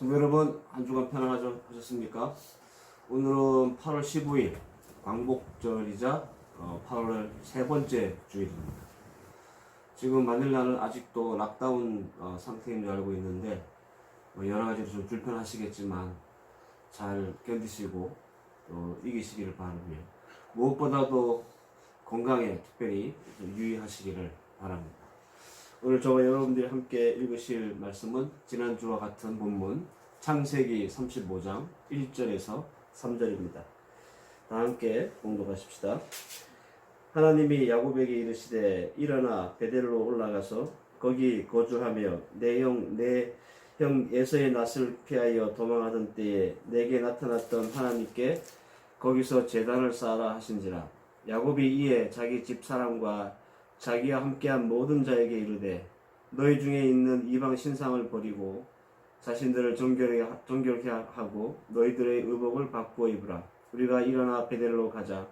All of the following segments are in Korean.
성도 여러분 한 주간 편안하셨습니까? 오늘은 8월 15일 광복절이자 어, 8월 세 번째 주일입니다. 지금 마닐라는 아직도 락다운 어, 상태인 줄 알고 있는데 뭐 여러 가지로 좀 불편하시겠지만 잘 견디시고 또 이기시기를 바라며 무엇보다도 건강에 특별히 좀 유의하시기를 바랍니다. 오늘 저와 여러분들이 함께 읽으실 말씀은 지난주와 같은 본문 창세기 35장 1절에서 3절입니다. 다 함께 공독하십시다. 하나님이 야곱에게 이르시되 일어나 베델로 올라가서 거기 거주하며 내 형 내 형 에서의 낯을 피하여 도망하던 때에 내게 나타났던 하나님께 거기서 제단을 쌓아라 하신지라 야곱이 이에 자기 집 사람과 자기와 함께한 모든 자에게 이르되 너희 중에 있는 이방 신상을 버리고 자신들을 정결하게, 하고 너희들의 의복을 바꾸어 입으라 우리가 일어나 베델로 가자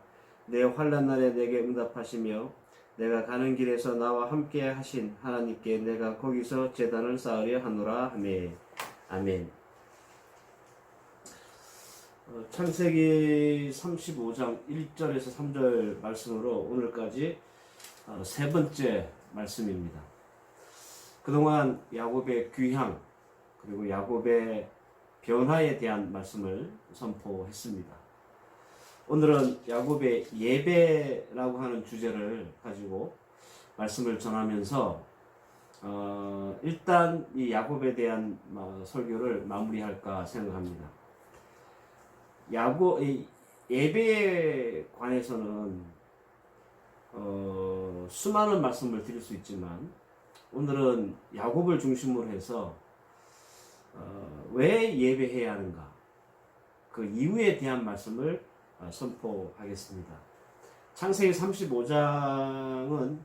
내 환란 날에 내게 응답하시며 내가 가는 길에서 나와 함께 하신 하나님께 내가 거기서 제단을 쌓으려 하노라 하메 아멘. 어, 창세기 35장 1절에서 3절 말씀으로 오늘까지 어, 세 번째 말씀입니다. 그동안 야곱의 귀향 그리고 야곱의 변화에 대한 말씀을 선포했습니다. 오늘은 야곱의 예배라고 하는 주제를 가지고 말씀을 전하면서 어, 일단 이 야곱에 대한 어, 설교를 마무리할까 생각합니다. 야곱 이 예배에 관해서는 어, 수많은 말씀을 드릴 수 있지만 오늘은 야곱을 중심으로 해서 어, 왜 예배해야 하는가 그 이유에 대한 말씀을 어, 선포하겠습니다. 창세기 35장은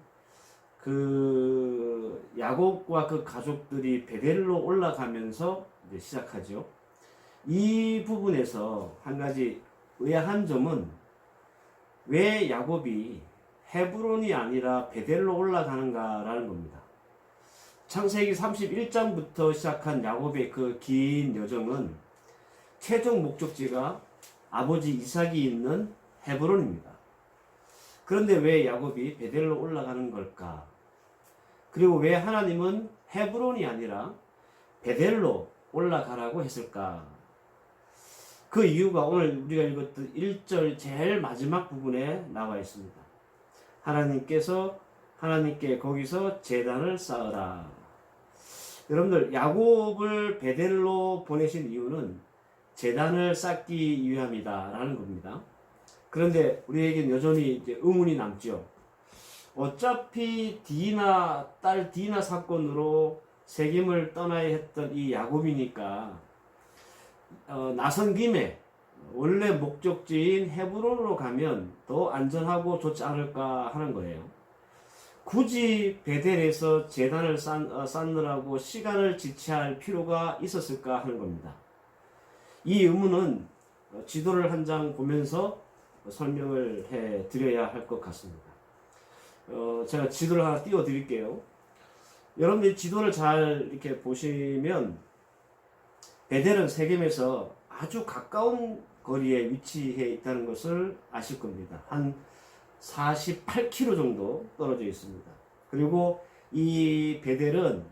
그 야곱과 그 가족들이 베델로 올라가면서 이제 시작하죠. 이 부분에서 한 가지 의아한 점은 왜 야곱이 헤브론이 아니라 베델로 올라가는가라는 겁니다. 창세기 31장부터 시작한 야곱의 그 긴 여정은 최종 목적지가 아버지 이삭이 있는 헤브론입니다. 그런데 왜 야곱이 베델로 올라가는 걸까? 그리고 왜 하나님은 헤브론이 아니라 베델로 올라가라고 했을까? 그 이유가 오늘 우리가 읽었던 1절 제일 마지막 부분에 나와 있습니다. 하나님께서 하나님께 거기서 재단을 쌓으라. 여러분들 야곱을 베델로 보내신 이유는 재단을 쌓기 위함이다라는 겁니다. 그런데 우리에겐 여전히 이제 의문이 남죠. 어차피 디나 딸 디나 사건으로 세겜을 떠나야 했던 이 야곱이니까 어, 나선 김에 원래 목적지인 헤브론으로 가면 더 안전하고 좋지 않을까 하는 거예요. 굳이 베델에서 재단을 쌓, 어, 쌓느라고 시간을 지체할 필요가 있었을까 하는 겁니다. 이 의문은 지도를 한 장 보면서 설명을 해 드려야 할 것 같습니다. 어, 제가 지도를 하나 띄워 드릴게요. 여러분들이 지도를 잘 이렇게 보시면 베델은 세겜에서 아주 가까운 거리에 위치해 있다는 것을 아실 겁니다. 한 48km 정도 떨어져 있습니다. 그리고 이 베델은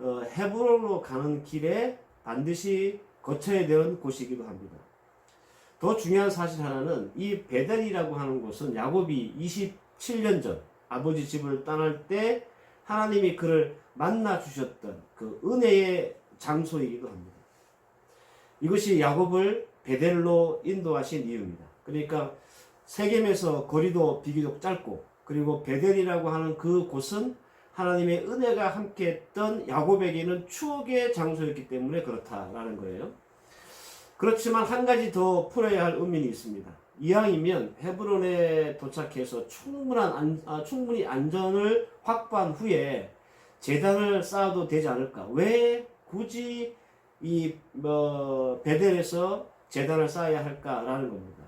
어, 헤브론으로 가는 길에 반드시 거쳐야 되는 곳이기도 합니다. 더 중요한 사실 하나는 이 베델이라고 하는 곳은 야곱이 27년 전 아버지 집을 떠날 때 하나님이 그를 만나 주셨던 그 은혜의 장소이기도 합니다. 이것이 야곱을 베델로 인도하신 이유입니다. 그러니까 세겜에서 거리도 비교적 짧고 그리고 베델이라고 하는 그 곳은 하나님의 은혜가 함께했던 야곱에게는 추억의 장소였기 때문에 그렇다라는 거예요. 그렇지만 한 가지 더 풀어야 할 의미는 있습니다. 이왕이면 헤브론에 도착해서 충분한 안, 아, 충분히 안전을 확보한 후에 재단을 쌓아도 되지 않을까? 왜 굳이 이 뭐 베델에서 재단을 쌓아야 할까라는 겁니다.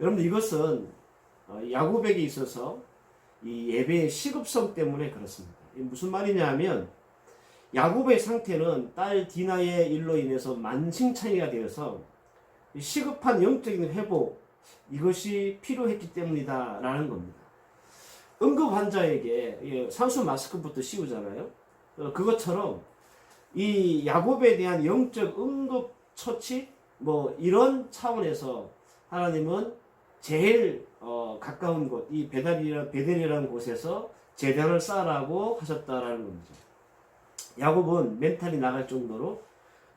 여러분들 이것은 어, 야곱에게 있어서 이 예배의 시급성 때문에 그렇습니다. 무슨 말이냐면 야곱의 상태는 딸 디나의 일로 인해서 만신창이가 되어서 시급한 영적인 회복 이것이 필요했기 때문이다라는 겁니다. 응급 환자에게 예, 산수 마스크부터 씌우잖아요. 어, 그것처럼 이 야곱에 대한 영적 응급 처치 뭐 이런 차원에서 하나님은 제일 어, 가까운 곳, 이 베달이라 베델이라는 곳에서 재단을 쌓으라고 하셨다라는 겁니다. 야곱은 멘탈이 나갈 정도로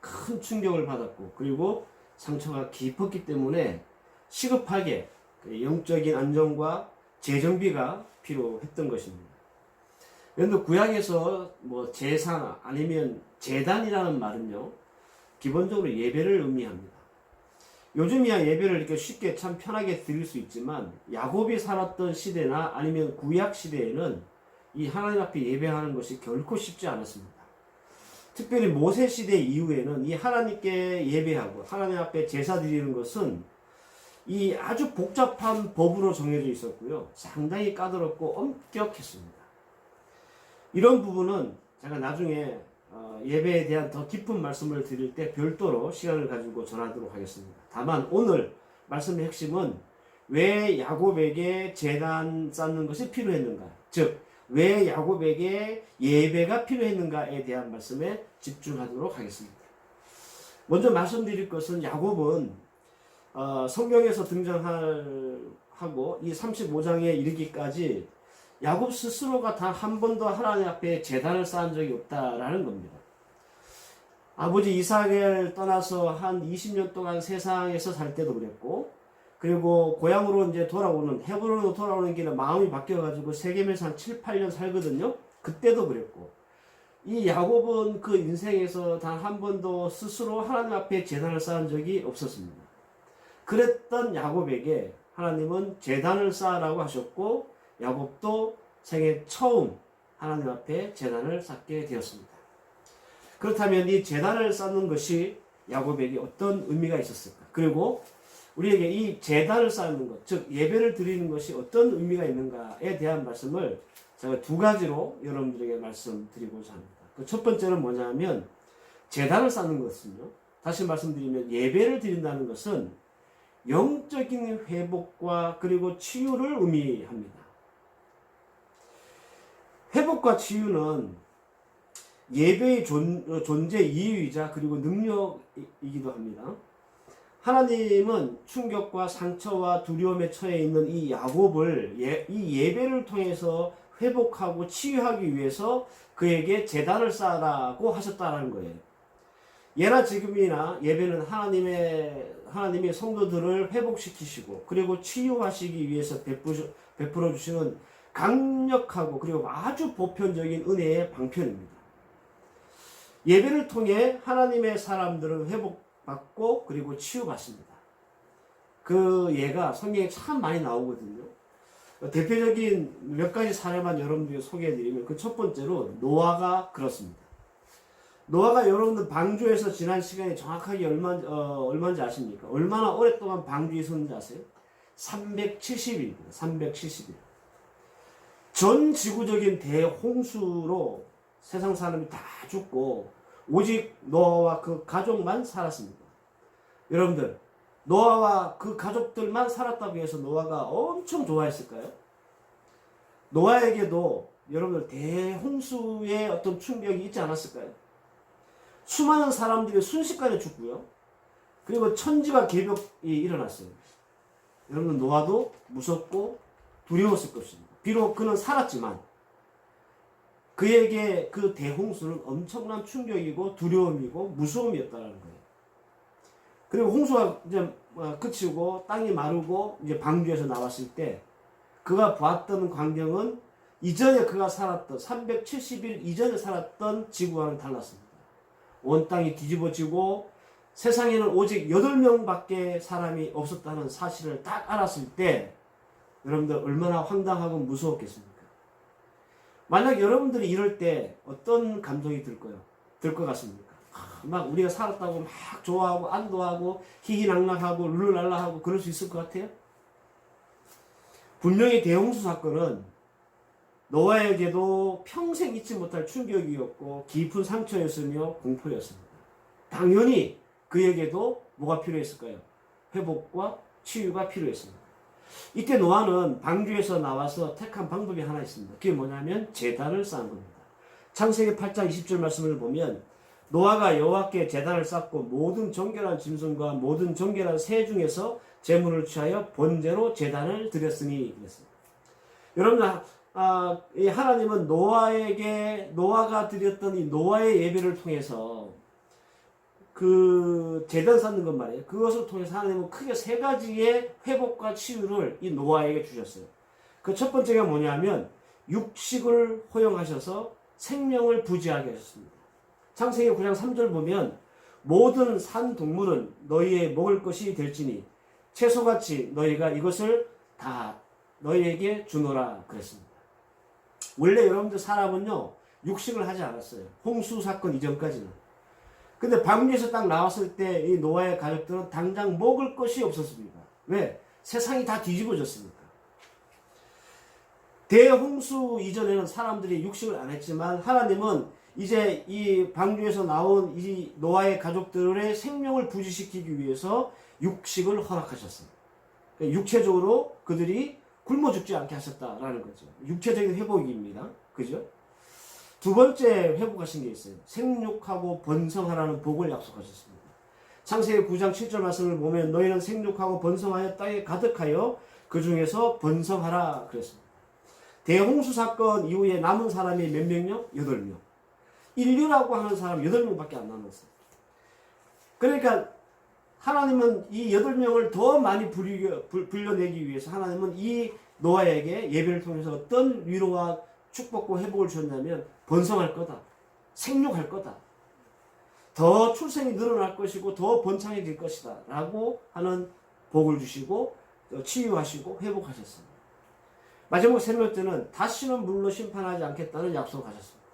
큰 충격을 받았고 그리고 상처가 깊었기 때문에 시급하게 그 영적인 안정과 재정비가 필요했던 것입니다. 그런데 구약에서 뭐 제사 아니면 재단이라는 말은요 기본적으로 예배를 의미합니다. 요즘이야 예배를 이렇게 쉽게 참 편하게 드릴 수 있지만 야곱이 살았던 시대나 아니면 구약 시대에는 이 하나님 앞에 예배하는 것이 결코 쉽지 않았습니다. 특별히 모세 시대 이후에는 이 하나님께 예배하고 하나님 앞에 제사 드리는 것은 이 아주 복잡한 법으로 정해져 있었고요. 상당히 까다롭고 엄격했습니다. 이런 부분은 제가 나중에 어, 예배에 대한 더 깊은 말씀을 드릴 때 별도로 시간을 가지고 전하도록 하겠습니다. 다만 오늘 말씀의 핵심은 왜 야곱에게 재단 쌓는 것이 필요했는가? 즉, 왜 야곱에게 예배가 필요했는가에 대한 말씀에 집중하도록 하겠습니다. 먼저 말씀드릴 것은 야곱은 어, 성경에서 등장하고 이 35장에 이르기까지 야곱 스스로가 단 한 번도 하나님 앞에 재단을 쌓은 적이 없다라는 겁니다. 아버지 이삭을 떠나서 한 20년 동안 세상에서 살 때도 그랬고, 그리고 고향으로 이제 돌아오는, 헤브론으로 돌아오는 길에 마음이 바뀌어가지고 세계에서 한 7, 8년 살거든요? 그때도 그랬고, 이 야곱은 그 인생에서 단 한 번도 스스로 하나님 앞에 재단을 쌓은 적이 없었습니다. 그랬던 야곱에게 하나님은 재단을 쌓으라고 하셨고, 야곱도 생애 처음 하나님 앞에 재단을 쌓게 되었습니다. 그렇다면 이 재단을 쌓는 것이 야곱에게 어떤 의미가 있었을까? 그리고 우리에게 이 재단을 쌓는 것, 즉 예배를 드리는 것이 어떤 의미가 있는가에 대한 말씀을 제가 두 가지로 여러분들에게 말씀드리고자 합니다. 그 첫 번째는 뭐냐면 재단을 쌓는 것은요. 다시 말씀드리면 예배를 드린다는 것은 영적인 회복과 그리고 치유를 의미합니다. 회복과 치유는 예배의 존, 어, 존재 이유이자 그리고 능력이기도 합니다. 하나님은 충격과 상처와 두려움에 처해 있는 이 야곱을 예, 이 예배를 통해서 회복하고 치유하기 위해서 그에게 재단을 쌓으라고 하셨다는 거예요. 예나 지금이나 예배는 하나님의 하나님의 성도들을 회복시키시고 그리고 치유하시기 위해서 베풀어 주시는 강력하고 그리고 아주 보편적인 은혜의 방편입니다. 예배를 통해 하나님의 사람들은 회복받고 그리고 치유받습니다. 그 예가 성경에 참 많이 나오거든요. 대표적인 몇 가지 사례만 여러분들에게 소개해드리면 그 첫 번째로 노아가 그렇습니다. 노아가 여러분들 방주에서 지난 시간에 정확하게 얼마, 어, 얼마인지 아십니까? 얼마나 오랫동안 방주에 있었는지 아세요? 370일입니다. 370일. 전 지구적인 대홍수로 세상 사람이 다 죽고 오직 노아와 그 가족만 살았습니다. 여러분들 노아와 그 가족들만 살았다고 해서 노아가 엄청 좋아했을까요? 노아에게도 여러분들 대홍수의 어떤 충격이 있지 않았을까요? 수많은 사람들이 순식간에 죽고요. 그리고 천지가 개벽이 일어났어요. 여러분 노아도 무섭고 두려웠을 것입니다. 비록 그는 살았지만 그에게 그 대홍수는 엄청난 충격이고 두려움이고 무서움이었다는 거예요. 그리고 홍수가 이제 어, 그치고 땅이 마르고 이제 방주에서 나왔을 때 그가 봤던 광경은 이전에 그가 살았던 370일 이전에 살았던 지구와는 달랐습니다. 온 땅이 뒤집어지고 세상에는 오직 8명밖에 사람이 없었다는 사실을 딱 알았을 때 여러분들 얼마나 황당하고 무서웠겠습니까? 만약 여러분들이 이럴 때 어떤 감정이 들까요? 들 것 같습니까? 막 우리가 살았다고 막 좋아하고 안도하고 희희낙낙하고 룰랄라하고 그럴 수 있을 것 같아요? 분명히 대홍수 사건은 노아에게도 평생 잊지 못할 충격이었고 깊은 상처였으며 공포였습니다. 당연히 그에게도 뭐가 필요했을까요? 회복과 치유가 필요했습니다. 이때 노아는 방주에서 나와서 택한 방법이 하나 있습니다. 그게 뭐냐면 제단을 쌓은 겁니다. 창세기 8장 20절 말씀을 보면 노아가 여호와께 제단을 쌓고 모든 정결한 짐승과 모든 정결한 새 중에서 제물을 취하여 번제로 제단을 드렸으니 그랬습니다. 여러분 아, 이 하나님은 노아에게 노아가 드렸던 이 노아의 예배를 통해서 그 제단 쌓는 것 말이에요. 그것을 통해서 하나님은 크게 세 가지의 회복과 치유를 이 노아에게 주셨어요. 그 첫 번째가 뭐냐면 육식을 허용하셔서 생명을 부지하게 하셨습니다. 창세기 9장 3절 보면 모든 산 동물은 너희의 먹을 것이 될지니 채소같이 너희가 이것을 다 너희에게 주노라 그랬습니다. 원래 여러분들 사람은요 육식을 하지 않았어요. 홍수 사건 이전까지는. 근데 방주에서 딱 나왔을 때 이 노아의 가족들은 당장 먹을 것이 없었습니다. 왜? 세상이 다 뒤집어졌으니까. 대홍수 이전에는 사람들이 육식을 안 했지만 하나님은 이제 이 방주에서 나온 이 노아의 가족들의 생명을 부지시키기 위해서 육식을 허락하셨습니다. 그러니까 육체적으로 그들이 굶어 죽지 않게 하셨다라는 거죠. 육체적인 회복입니다. 그죠? 두 번째 회복하신 게 있어요. 생육하고 번성하라는 복을 약속하셨습니다. 창세기 9장 7절 말씀을 보면 너희는 생육하고 번성하여 땅에 가득하여 그 중에서 번성하라 그랬습니다. 대홍수 사건 이후에 남은 사람이 몇 명요? 8명. 인류라고 하는 사람 8명밖에 안 남았어요. 그러니까 하나님은 이 8명을 더 많이 불려, 불려내기 위해서 하나님은 이 노아에게 예배를 통해서 어떤 위로와 축복과 회복을 주었냐면 번성할 거다. 생육할 거다. 더 출생이 늘어날 것이고 더 번창해질 것이다. 라고 하는 복을 주시고 치유하시고 회복하셨습니다. 마지막 세 번째는 다시는 물로 심판하지 않겠다는 약속을 하셨습니다.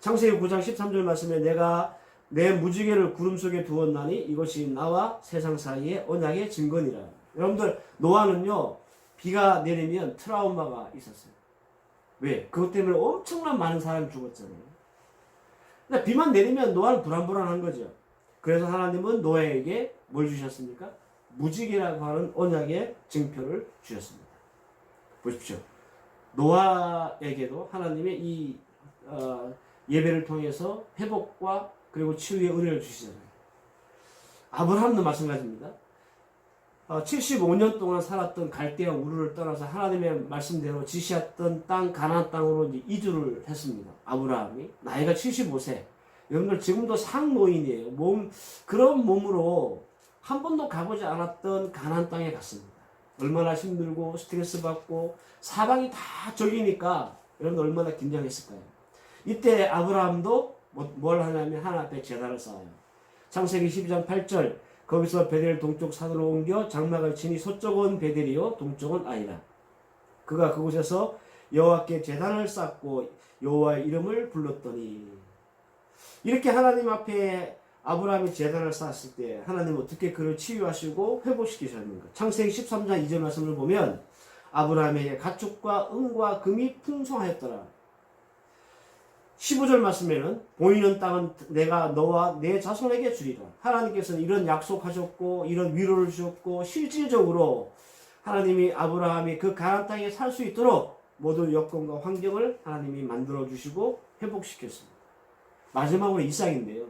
창세기 9장 13절 말씀에 내가 내 무지개를 구름 속에 두었나니 이것이 나와 세상 사이의 언약의 증거니라. 여러분들 노아는요 비가 내리면 트라우마가 있었어요. 왜? 그것 때문에 엄청난 많은 사람이 죽었잖아요. 근데 비만 내리면 노아는 불안불안한 거죠. 그래서 하나님은 노아에게 뭘 주셨습니까? 무지개라고 하는 언약의 증표를 주셨습니다. 보십시오. 노아에게도 하나님의 이 어, 예배를 통해서 회복과 그리고 치유의 은혜를 주시잖아요. 아브라함도 마찬가지입니다. 어, 75년 동안 살았던 갈대아 우르를 떠나서 하나님의 말씀대로 지시했던 땅 가나안 땅으로 이제 이주를 했습니다. 아브라함이 나이가 75세. 여러분들 지금도 상노인이에요. 몸 그런 몸으로 한 번도 가보지 않았던 가나안 땅에 갔습니다. 얼마나 힘들고 스트레스 받고 사방이 다 적이니까 여러분 얼마나 긴장했을까요? 이때 아브라함도 뭐- 뭘 하냐면 하나 앞에 제단을 쌓아요. 창세기 12장 8절 거기서 베델 동쪽 산으로 옮겨 장막을 치니 서쪽은 베델이요 동쪽은 아이라. 그가 그곳에서 여호와께 제단을 쌓고 여호와의 이름을 불렀더니 이렇게 하나님 앞에 아브라함이 제단을 쌓았을 때 하나님은 어떻게 그를 치유하시고 회복시키셨는가? 창세기 13장 2절 말씀을 보면 아브라함에게 가축과 은과 금이 풍성하였더라. 15절 말씀에는 보이는 땅은 내가 너와 내 자손에게 주리라. 하나님께서는 이런 약속하셨고 이런 위로를 주셨고 실질적으로 하나님이 아브라함이 그 가나안 땅에 살 수 있도록 모든 여건과 환경을 하나님이 만들어 주시고 회복시켰습니다. 마지막으로 이삭인데요.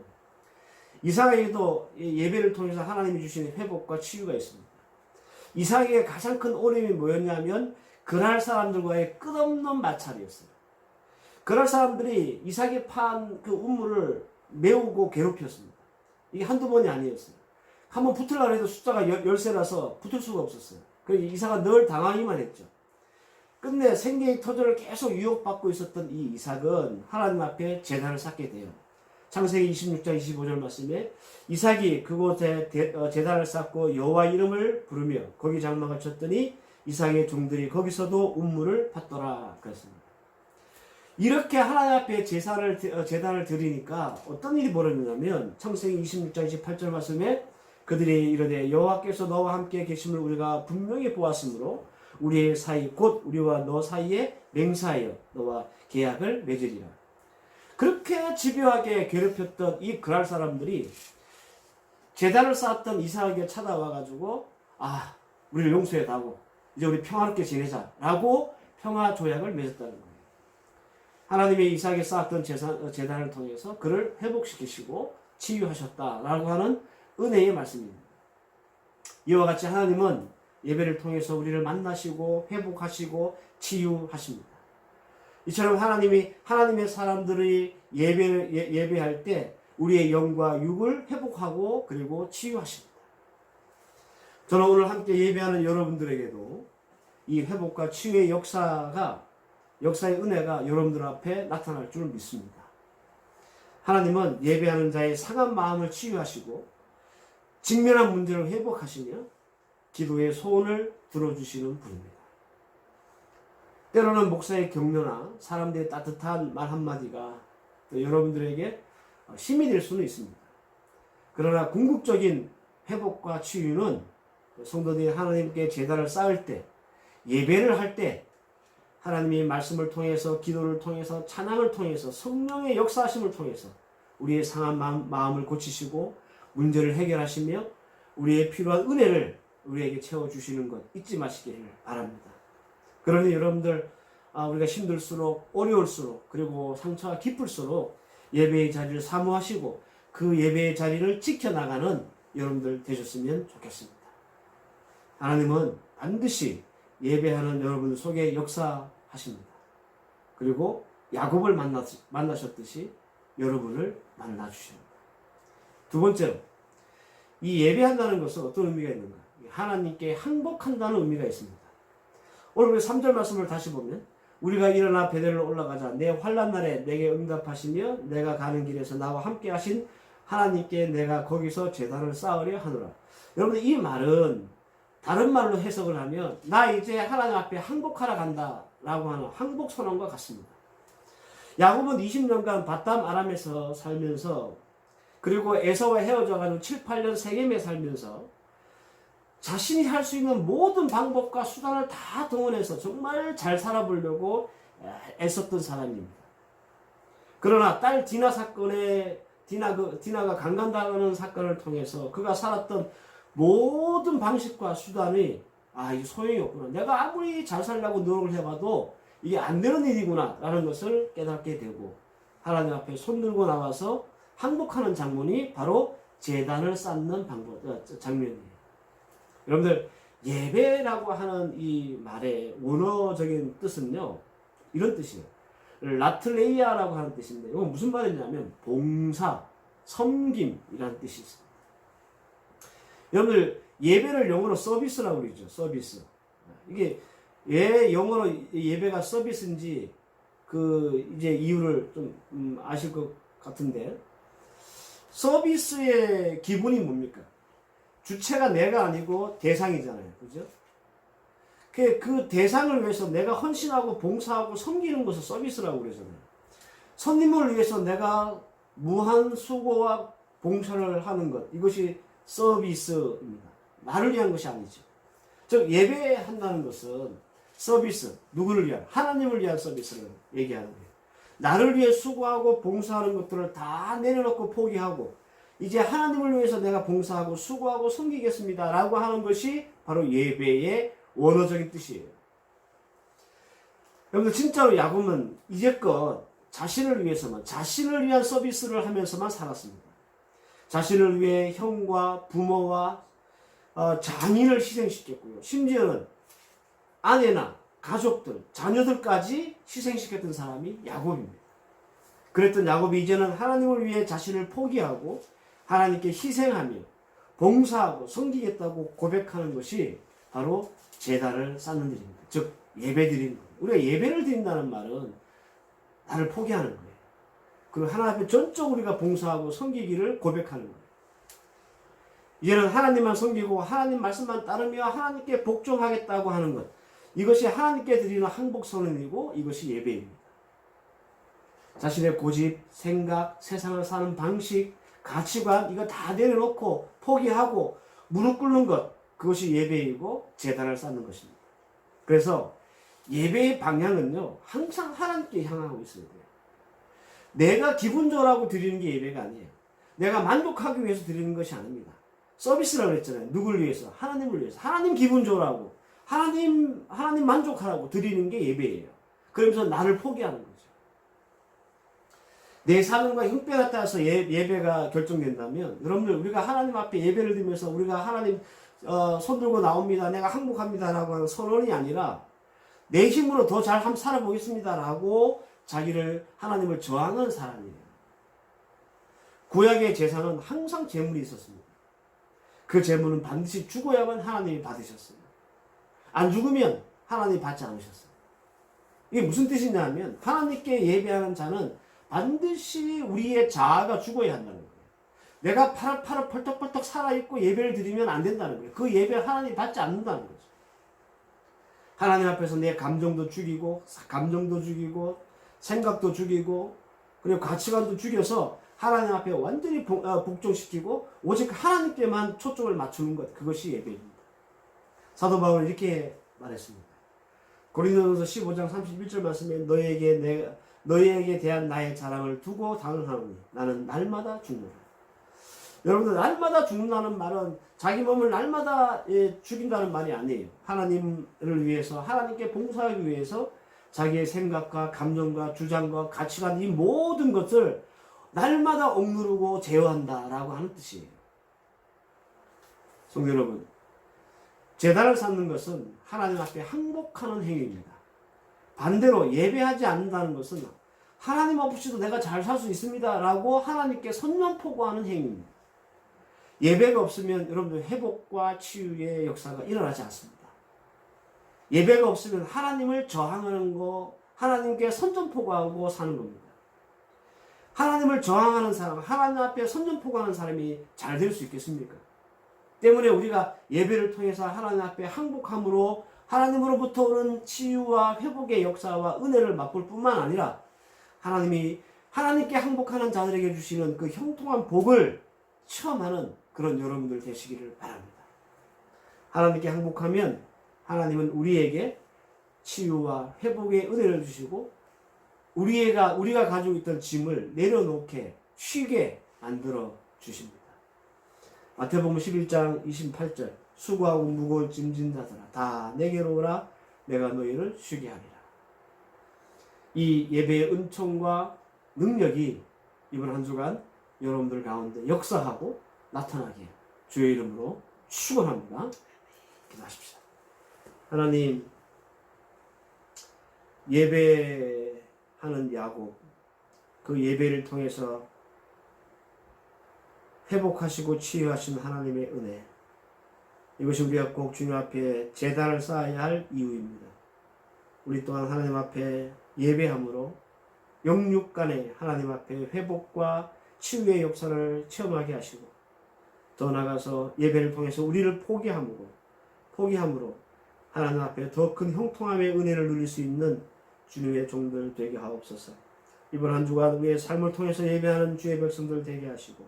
이삭에게도 예배를 통해서 하나님이 주시는 회복과 치유가 있습니다. 이삭에게 가장 큰 어려움이 뭐였냐면 그날 사람들과의 끝없는 마찰이었어요. 그럴 사람들이 이삭이 판그 우물을 메우고 괴롭혔습니다. 이게 한두 번이 아니었어요. 한번 붙으려고 해도 숫자가 열, 열세라서 붙을 수가 없었어요. 그래서 이삭은 늘 당하기만 했죠. 끝내 생계의 터전을 계속 유혹받고 있었던 이 이삭은 하나님 앞에 재단을 쌓게 돼요. 창세기 26장 25절 말씀에 이삭이 그곳에 어, 재단을 쌓고 여호와 이름을 부르며 거기 장막을 쳤더니 이삭의 종들이 거기서도 운물을 받더라 그랬습니다. 이렇게 하나님 앞에 제사를 어, 제단을 드리니까 어떤 일이 벌어지냐면 창세기 26장 28절 말씀에 그들이 이르되 여호와께서 너와 함께 계심을 우리가 분명히 보았으므로 우리의 사이 곧 우리와 너 사이에 맹세하여 너와 계약을 맺으리라. 그렇게 집요하게 괴롭혔던 이 그랄 사람들이 재단을 쌓았던 이삭에게 찾아와 가지고 아 우리를 용서해다고 이제 우리 평화롭게 지내자라고 평화 조약을 맺었다는 거예요. 하나님의 이삭에 쌓았던 재산, 재단을 통해서 그를 회복시키시고 치유하셨다라고 하는 은혜의 말씀입니다. 이와 같이 하나님은 예배를 통해서 우리를 만나시고 회복하시고 치유하십니다. 이처럼 하나님이 하나님의 사람들의 예배를 예, 예배할 때 우리의 영과 육을 회복하고 그리고 치유하십니다. 저는 오늘 함께 예배하는 여러분들에게도 이 회복과 치유의 역사가 역사의 은혜가 여러분들 앞에 나타날 줄 믿습니다. 하나님은 예배하는 자의 상한 마음을 치유하시고 직면한 문제를 회복하시며 기도의 소원을 들어주시는 분입니다. 때로는 목사의 격려나 사람들의 따뜻한 말 한마디가 여러분들에게 힘이 될 수는 있습니다. 그러나 궁극적인 회복과 치유는 성도들이 하나님께 제단을 쌓을 때, 예배를 할 때, 하나님의 말씀을 통해서, 기도를 통해서, 찬양을 통해서, 성령의 역사하심을 통해서 우리의 상한 마음, 마음을 고치시고 문제를 해결하시며 우리의 필요한 은혜를 우리에게 채워주시는 것 잊지 마시기를 바랍니다. 그러니 여러분들 아, 우리가 힘들수록 어려울수록 그리고 상처가 깊을수록 예배의 자리를 사모하시고 그 예배의 자리를 지켜나가는 여러분들 되셨으면 좋겠습니다. 하나님은 반드시 예배하는 여러분 속에 역사 하십니다. 그리고 야곱을 만나, 만나셨듯이 여러분을 만나주십니다. 두 번째로 이 예배한다는 것은 어떤 의미가 있는가? 하나님께 항복한다는 의미가 있습니다. 오늘 3절 말씀을 다시 보면 우리가 일어나 베델로 올라가자 내 환란 날에 내게 응답하시며 내가 가는 길에서 나와 함께 하신 하나님께 내가 거기서 재단을 쌓으려 하노라. 여러분 이 말은 다른 말로 해석을 하면 나 이제 하나님 앞에 항복하러 간다 라고 하는 항복 선언과 같습니다. 야곱은 20년간 바담 아람에서 살면서 그리고 에서와 헤어져 가지고 7, 8년 세겜에 살면서 자신이 할 수 있는 모든 방법과 수단을 다 동원해서 정말 잘 살아보려고 애썼던 사람입니다. 그러나 딸 디나 사건에 디나 그 디나가 강간당하는 사건을 통해서 그가 살았던 모든 방식과 수단이 아 이게 소용이 없구나. 내가 아무리 잘 살려고 노력을 해봐도 이게 안 되는 일이구나 라는 것을 깨닫게 되고 하나님 앞에 손 들고 나와서 항복하는 장면이 바로 재단을 쌓는 방법 어, 장면이에요. 여러분들 예배라고 하는 이 말의 원어적인 뜻은요 이런 뜻이에요. 라틀레이아라고 하는 뜻인데 이건 무슨 말이냐면 봉사, 섬김이라는 뜻이 있습니다. 여러분들 예배를 영어로 서비스라고 그러죠. 서비스. 이게 왜 영어로 예배가 서비스인지 그 이제 이유를 좀 음, 아실 것 같은데 서비스의 기본이 뭡니까? 주체가 내가 아니고 대상이잖아요. 그죠? 그, 그 대상을 위해서 내가 헌신하고 봉사하고 섬기는 것을 서비스라고 그러잖아요. 손님을 위해서 내가 무한 수고와 봉사를 하는 것. 이것이 서비스입니다. 나를 위한 것이 아니죠. 즉, 예배한다는 것은 서비스. 누구를 위한? 하나님을 위한 서비스를 얘기하는 거예요. 나를 위해 수고하고 봉사하는 것들을 다 내려놓고 포기하고 이제 하나님을 위해서 내가 봉사하고 수고하고 섬기겠습니다. 라고 하는 것이 바로 예배의 원어적인 뜻이에요. 여러분들 진짜로 야곱은 이제껏 자신을 위해서만 자신을 위한 서비스를 하면서만 살았습니다. 자신을 위해 형과 부모와 어, 장인을 희생시켰고요. 심지어는 아내나 가족들, 자녀들까지 희생시켰던 사람이 야곱입니다. 그랬던 야곱이 이제는 하나님을 위해 자신을 포기하고 하나님께 희생하며 봉사하고 섬기겠다고 고백하는 것이 바로 제단을 쌓는 일입니다. 즉 예배 드리는 거예요. 우리가 예배를 드린다는 말은 나를 포기하는 거예요. 그리고 하나님 앞에 전적 우리가 봉사하고 섬기기를 고백하는 거예요. 이제는 하나님만 섬기고 하나님 말씀만 따르며 하나님께 복종하겠다고 하는 것. 이것이 하나님께 드리는 항복 선언이고 이것이 예배입니다. 자신의 고집, 생각, 세상을 사는 방식, 가치관 이거 다 내려놓고 포기하고 무릎 꿇는 것 그것이 예배이고 재단을 쌓는 것입니다. 그래서 예배의 방향은요, 항상 하나님께 향하고 있어야 돼요. 내가 기분 좋으라고 드리는 게 예배가 아니에요. 내가 만족하기 위해서 드리는 것이 아닙니다. 서비스라고 그랬잖아요. 누굴 위해서? 하나님을 위해서. 하나님 기분 좋으라고. 하나님, 하나님 만족하라고 드리는 게 예배예요. 그러면서 나를 포기하는 거죠. 내 삶과 형편에 따라서 예, 예배가 결정된다면, 여러분들, 우리가 하나님 앞에 예배를 드리면서 우리가 하나님, 어, 손 들고 나옵니다. 내가 항복합니다라고 하는 선언이 아니라, 내 힘으로 더 잘 한번 살아보겠습니다라고 자기를 하나님을 저항하는 사람이에요. 구약의 제사는 항상 재물이 있었습니다. 그 재물은 반드시 죽어야만 하나님이 받으셨어요. 안 죽으면 하나님이 받지 않으셨어요. 이게 무슨 뜻이냐면 하나님께 예배하는 자는 반드시 우리의 자아가 죽어야 한다는 거예요. 내가 파릇파릇 펄떡펄떡 살아있고 예배를 드리면 안 된다는 거예요. 그 예배를 하나님이 받지 않는다는 거죠. 하나님 앞에서 내 감정도 죽이고 감정도 죽이고 생각도 죽이고 그리고 가치관도 죽여서 하나님 앞에 완전히 복, 어, 복종시키고 오직 하나님께만 초점을 맞추는 것 그것이 예배입니다. 사도 바울은 이렇게 말했습니다. 고린도전서 15장 31절 말씀에 너에게 내 너희에게 대한 나의 자랑을 두고 당하노니 나는 날마다 죽노라. 여러분들 날마다 죽는다는 말은 자기 몸을 날마다 예, 죽인다는 말이 아니에요. 하나님을 위해서 하나님께 봉사하기 위해서 자기의 생각과 감정과 주장과 가치관 이 모든 것을 날마다 억누르고 제어한다라고 하는 뜻이에요. 성도 여러분, 제단을 쌓는 것은 하나님 앞에 항복하는 행위입니다. 반대로 예배하지 않는다는 것은 하나님 없이도 내가 잘 살 수 있습니다라고 하나님께 선전포고하는 행위입니다. 예배가 없으면 여러분들 회복과 치유의 역사가 일어나지 않습니다. 예배가 없으면 하나님을 저항하는 거, 하나님께 선전포고하고 사는 겁니다. 하나님을 저항하는 사람, 하나님 앞에 선전포고하는 사람이 잘 될 수 있겠습니까? 때문에 우리가 예배를 통해서 하나님 앞에 항복함으로 하나님으로부터 오는 치유와 회복의 역사와 은혜를 맛볼 뿐만 아니라 하나님이 하나님께 항복하는 자들에게 주시는 그 형통한 복을 체험하는 그런 여러분들 되시기를 바랍니다. 하나님께 항복하면 하나님은 우리에게 치유와 회복의 은혜를 주시고 우리가 우리가 가지고 있던 짐을 내려놓게 쉬게 만들어 주십니다. 마태복음 11장 28절 수고하고 무거운 짐진 자들아 다 내게로 오라 내가 너희를 쉬게 하리라. 이 예배의 은총과 능력이 이번 한 주간 여러분들 가운데 역사하고 나타나게 주의 이름으로 축원합니다. 기도하십시오. 하나님 예배 하는 야곱 그 예배를 통해서 회복하시고 치유하신 하나님의 은혜 이것이 우리가 꼭 주님 앞에 재단을 쌓아야 할 이유입니다. 우리 또한 하나님 앞에 예배함으로 영육 간에 하나님 앞에 회복과 치유의 역사를 체험하게 하시고 더 나아가서 예배를 통해서 우리를 포기함으로 포기함으로 하나님 앞에 더 큰 형통함의 은혜를 누릴 수 있는 주님의 종들 되게 하옵소서. 이번 한 주간 우리의 삶을 통해서 예배하는 주의 백성들 되게 하시고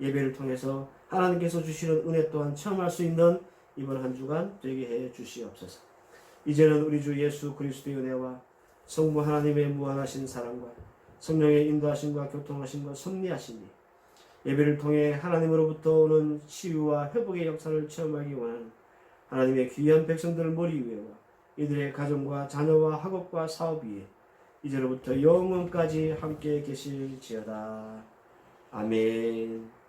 예배를 통해서 하나님께서 주시는 은혜 또한 체험할 수 있는 이번 한 주간 되게 해 주시옵소서. 이제는 우리 주 예수 그리스도의 은혜와 성부 하나님의 무한하신 사랑과 성령의 인도하심과 교통하심과 섭리하심이 예배를 통해 하나님으로부터 오는 치유와 회복의 역사를 체험하기 원하는 하나님의 귀한 백성들을 머리 위에와 이들의 가정과 자녀와 학업과 사업 위에 이제로부터 영원까지 함께 계실지어다. 아멘.